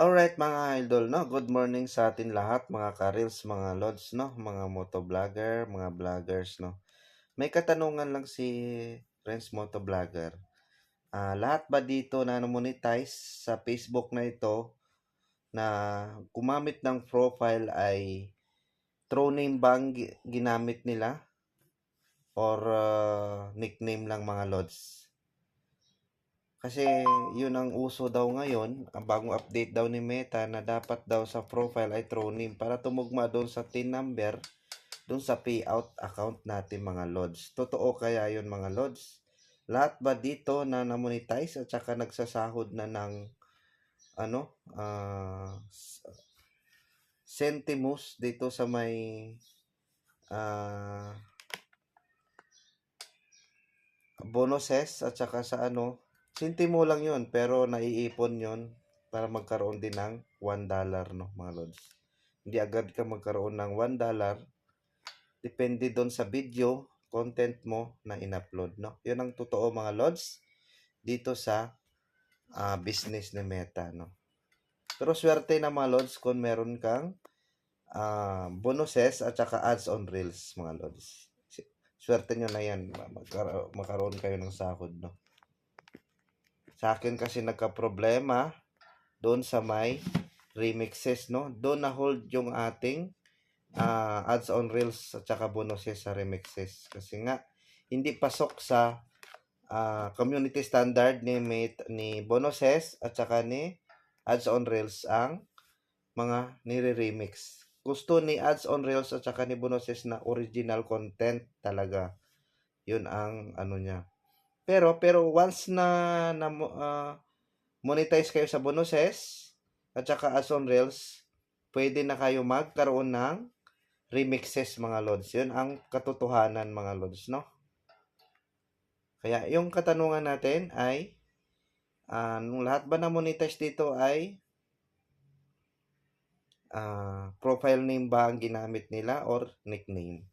Alright mga idol, no? Good morning sa atin lahat, mga karils, mga lods, no? Mga motovlogger, mga vloggers, no? May katanungan lang si Friends Motovlogger. Ah, lahat ba dito na monetize sa Facebook na ito na gumamit ng profile ay true name ba ang gi- ginamit nila? Or ah, nickname lang mga lods? Kasi yun ang uso daw ngayon, ang bagong update daw ni Meta na dapat daw sa profile ay true name para tumugma doon sa TIN number doon sa payout account natin mga lods. Totoo kaya yun mga lods? Lahat ba dito na na-monetize at saka nagsasahod na ng ano, ah s- centimos dito sa may ah bonuses at saka sa ano, sintimo lang yun, pero naiipon yun para magkaroon din ng 1 dollar, no, mga lods. Hindi agad ka magkaroon ng 1 dollar. Depende doon sa video, content mo na in-upload, no. Yun ang totoo, mga lods, dito sa ah, business ni Meta, no. Pero swerte na mga lods kung meron kang ah, bonuses at saka ads on reels, mga lods. Swerte nyo na yan, magkaroon kayo ng sahod, no. Sa akin kasi nagka-problema doon sa may remixes, no. Doon na hold yung ating ah, ads on reels at saka bonuses sa remixes. Kasi nga, hindi pasok sa ah, community standard ni ni bonuses at saka ni ads on reels ang mga nire-remix. Gusto ni ads on reels at saka ni bonuses na original content talaga. Yun ang ano niya. Pero pero once na, na ah, monetize kayo sa bonuses at saka ads on reels, pwede na kayo magkaroon ng remixes mga lods. Yun ang katotohanan mga lods, no? Kaya yung katanungan natin ay ah, nung lahat ba na monetize dito ay ah, profile name ba ang ginamit nila or nickname?